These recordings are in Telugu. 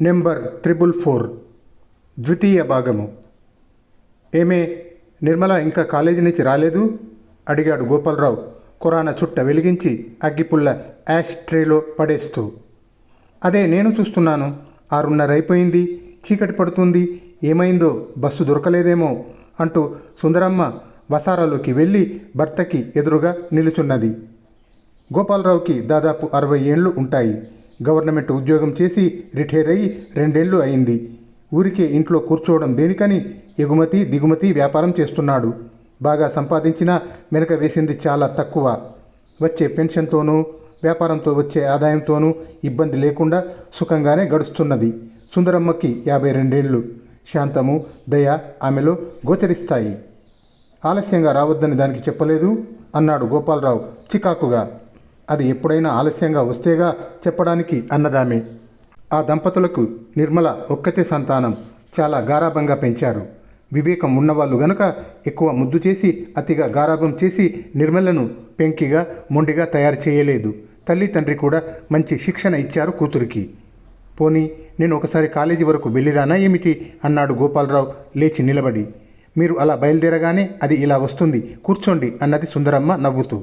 నెంబర్ త్రిబుల్ ఫోర్ ద్వితీయ భాగము. ఏమే నిర్మల ఇంకా కాలేజీ నుంచి రాలేదు? అడిగాడు గోపాలరావు కురాన చుట్ట వెలిగించి అగ్గిపుల్ల యాష్ ట్రేలో పడేస్తూ. అదే నేను చూస్తున్నాను. ఆరున్నర అయిపోయింది. చీకటి పడుతుంది. ఏమైందో? బస్సు దొరకలేదేమో? అంటూ సుందరమ్మ వసారాలోకి వెళ్ళి భర్తకి ఎదురుగా నిలుచున్నది. గోపాలరావుకి దాదాపు అరవై ఏళ్ళు ఉంటాయి. గవర్నమెంట్ ఉద్యోగం చేసి రిటైర్ అయ్యి రెండేళ్ళు అయింది. ఊరికే ఇంట్లో కూర్చోవడం దేనికని ఎగుమతి దిగుమతి వ్యాపారం చేస్తున్నాడు. బాగా సంపాదించినా వెనక వేసింది చాలా తక్కువ. వచ్చే పెన్షన్తోనూ వ్యాపారంతో వచ్చే ఆదాయంతోనూ ఇబ్బంది లేకుండా సుఖంగానే గడుస్తున్నది. సుందరమ్మకి యాభై రెండేళ్ళు. శాంతము దయ ఆమెలో గోచరిస్తాయి. ఆలస్యంగా రావద్దని దానికి చెప్పలేదు? అన్నాడు గోపాలరావు చికాకుగా. అది ఎప్పుడైనా ఆలస్యంగా వస్తేగా చెప్పడానికి అన్నదామే. ఆ దంపతులకు నిర్మల ఒక్కతే సంతానం చాలా గారాభంగా పెంచారు. వివేకం ఉన్నవాళ్ళు గనుక ఎక్కువ ముద్దు చేసి అతిగా గారాభం చేసి నిర్మలను పెంకిగా మొండిగా తయారు చేయలేదు. తల్లి తండ్రి కూడా మంచి శిక్షణ ఇచ్చారు కూతురికి. పోనీ నేను ఒకసారి కాలేజీ వరకు వెళ్ళిరానా ఏమిటి? అన్నాడు గోపాలరావు లేచి నిలబడి. మీరు అలా బయలుదేరగానే అది ఇలా వస్తుంది. కూర్చోండి అన్నది సుందరమ్మ నవ్వుతూ.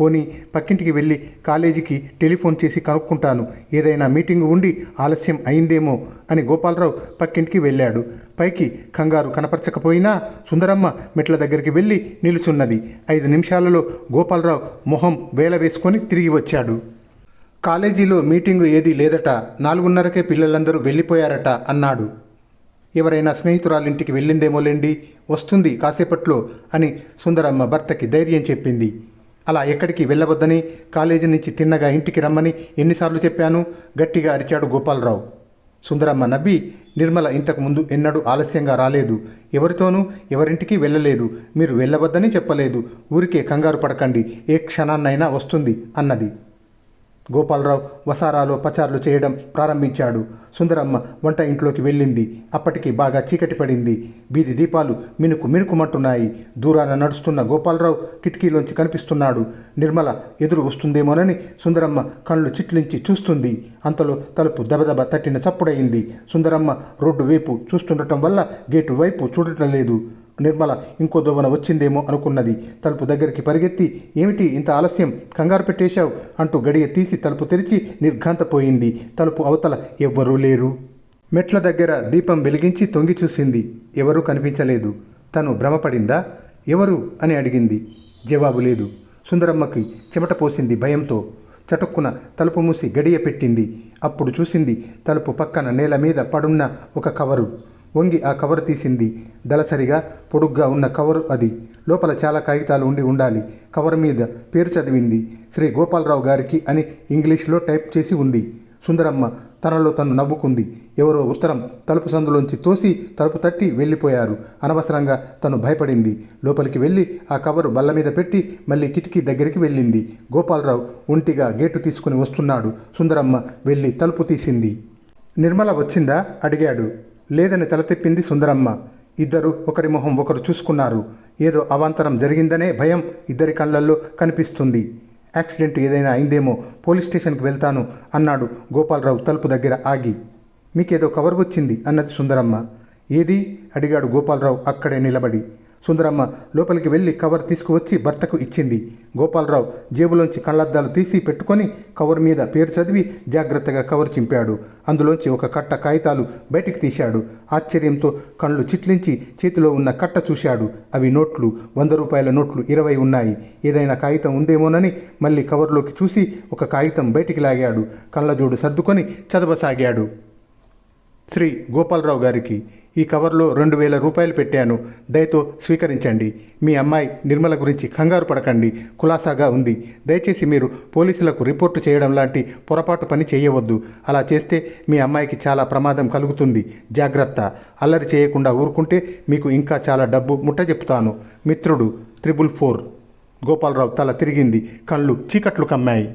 పోనీ పక్కింటికి వెళ్ళి కాలేజీకి టెలిఫోన్ చేసి కనుక్కుంటాను. ఏదైనా మీటింగ్ ఉండి ఆలస్యం అయిందేమో అని గోపాలరావు పక్కింటికి వెళ్ళాడు. పైకి కంగారు కనపరచకపోయినా సుందరమ్మ మెట్ల దగ్గరికి వెళ్ళి నిలుచున్నది. ఐదు నిమిషాలలో గోపాలరావు మొహం వేల వేసుకొని తిరిగి వచ్చాడు. కాలేజీలో మీటింగు ఏదీ లేదట. నాలుగున్నరకే పిల్లలందరూ వెళ్ళిపోయారట అన్నాడు. ఎవరైనా స్నేహితురాలింటికి వెళ్ళిందేమోలేండి? వస్తుంది కాసేపట్లో అని సుందరమ్మ భర్తకి ధైర్యం చెప్పింది. అలా ఎక్కడికి వెళ్ళవద్దని కాలేజీ నుంచి తిన్నగా ఇంటికి రమ్మని ఎన్నిసార్లు చెప్పాను. గట్టిగా అరిచాడు గోపాలరావు. సుందరమ్మ నవ్వి నిర్మల ఇంతకు ముందు ఎన్నడూ ఆలస్యంగా రాలేదు. ఎవరితోనూ ఎవరింటికి వెళ్ళలేదు. మీరు వెళ్ళవద్దని చెప్పలేదు. ఊరికే కంగారు పడకండి. ఏ క్షణాన్నైనా వస్తుంది అన్నది. గోపాలరావు వసారాలో పచారులు చేయడం ప్రారంభించాడు. సుందరమ్మ వంట ఇంట్లోకి వెళ్ళింది. అప్పటికి బాగా చీకటి పడింది. బీది దీపాలు మినుకు మినుకుమంటున్నాయి. దూరాన నడుస్తున్న గోపాలరావు కిటికీలోంచి కనిపిస్తున్నాడు. నిర్మల ఎదురు వస్తుందేమోనని సుందరమ్మ కళ్ళు చిట్లించి చూస్తుంది. అంతలో తలుపు దబదబ తట్టిన చప్పుడయింది. సుందరమ్మ రోడ్డు వైపు చూస్తుండటం వల్ల గేటు వైపు చూడటం లేదు. నిర్మల ఇంకో దోవన వచ్చిందేమో అనుకున్నది. తలుపు దగ్గరికి పరిగెత్తి ఏమిటి ఇంత ఆలస్యం? కంగారు పెట్టేశావు? అంటూ గడియ తీసి తలుపు తెరిచి నిర్ఘాంతపోయింది. తలుపు అవతల ఎవ్వరూ లేరు. మెట్ల దగ్గర దీపం వెలిగించి తొంగి చూసింది. ఎవరూ కనిపించలేదు. తను భ్రమపడిందా? ఎవరు? అని అడిగింది. జవాబు లేదు. సుందరమ్మకి చెమట పోసింది భయంతో. చటుక్కున తలుపు మూసి గడియ పెట్టింది. అప్పుడు చూసింది తలుపు పక్కన నేల మీద పడున్న ఒక కవరు. వంగి ఆ కవర్ తీసింది. దళసరిగా పొడుగ్గా ఉన్న కవరు అది. లోపల చాలా కాగితాలు ఉండి ఉండాలి. కవర్ మీద పేరు చదివింది. శ్రీ గోపాలరావు గారికి అని ఇంగ్లీష్లో టైప్ చేసి ఉంది. సుందరమ్మ తనలో తను నవ్వుకుంది. ఎవరో ఉత్తరం తలుపు సందులోంచి తోసి తలుపు తట్టి వెళ్ళిపోయారు. అనవసరంగా తను భయపడింది. లోపలికి వెళ్ళి ఆ కవరు బల్ల మీద పెట్టి మళ్ళీ కిటికీ దగ్గరికి వెళ్ళింది. గోపాలరావు ఒంటిగా గేటు తీసుకుని వస్తున్నాడు. సుందరమ్మ వెళ్ళి తలుపు తీసింది. నిర్మల వచ్చిందా? అడిగాడు. లేదని తల తిప్పింది సుందరమ్మ. ఇద్దరు ఒకరి మొహం ఒకరు చూసుకున్నారు. ఏదో అవాంతరం జరిగిందనే భయం ఇద్దరి కళ్ళల్లో కనిపిస్తుంది. యాక్సిడెంట్ ఏదైనా అయిందేమో పోలీస్ స్టేషన్కి వెళ్తాను అన్నాడు గోపాలరావు తలుపు దగ్గర ఆగి. మీకేదో కవర్ వచ్చింది అన్నది సుందరమ్మ. ఏది? అడిగాడు గోపాలరావు అక్కడే నిలబడి. సుందరమ్మ లోపలికి వెళ్ళి కవర్ తీసుకువచ్చి భర్తకు ఇచ్చింది. గోపాలరావు జేబులోంచి కళ్ళద్దాలు తీసి పెట్టుకొని కవర్ మీద పేరు చదివి జాగ్రత్తగా కవర్ చింపాడు. అందులోంచి ఒక కట్ట కాగితాలు బయటికి తీశాడు. ఆశ్చర్యంతో కళ్ళు చిట్లించి చేతిలో ఉన్న కట్ట చూశాడు. అవి నోట్లు. వంద రూపాయల నోట్లు ఇరవై ఉన్నాయి. ఏదైనా కాగితం ఉందేమోనని మళ్ళీ కవర్లోకి చూసి ఒక కాగితం బయటికి లాగాడు. కళ్ళజోడు సర్దుకొని చదవసాగాడు. శ్రీ గోపాలరావు గారికి ఈ కవర్లో రెండు వేల రూపాయలు పెట్టాను. దయతో స్వీకరించండి. మీ అమ్మాయి నిర్మల గురించి కంగారు పడకండి. కులాసాగా ఉంది. దయచేసి మీరు పోలీసులకు రిపోర్టు చేయడం లాంటి పొరపాటు పని చేయవద్దు. అలా చేస్తే మీ అమ్మాయికి చాలా ప్రమాదం కలుగుతుంది. జాగ్రత్త. అల్లరి చేయకుండా ఊరుకుంటే మీకు ఇంకా చాలా డబ్బు ముట్ట చెప్తాను మిత్రుడు త్రిబుల్ ఫోర్. గోపాలరావు తల తిరిగింది. కళ్ళు చీకట్లు కమ్మాయి.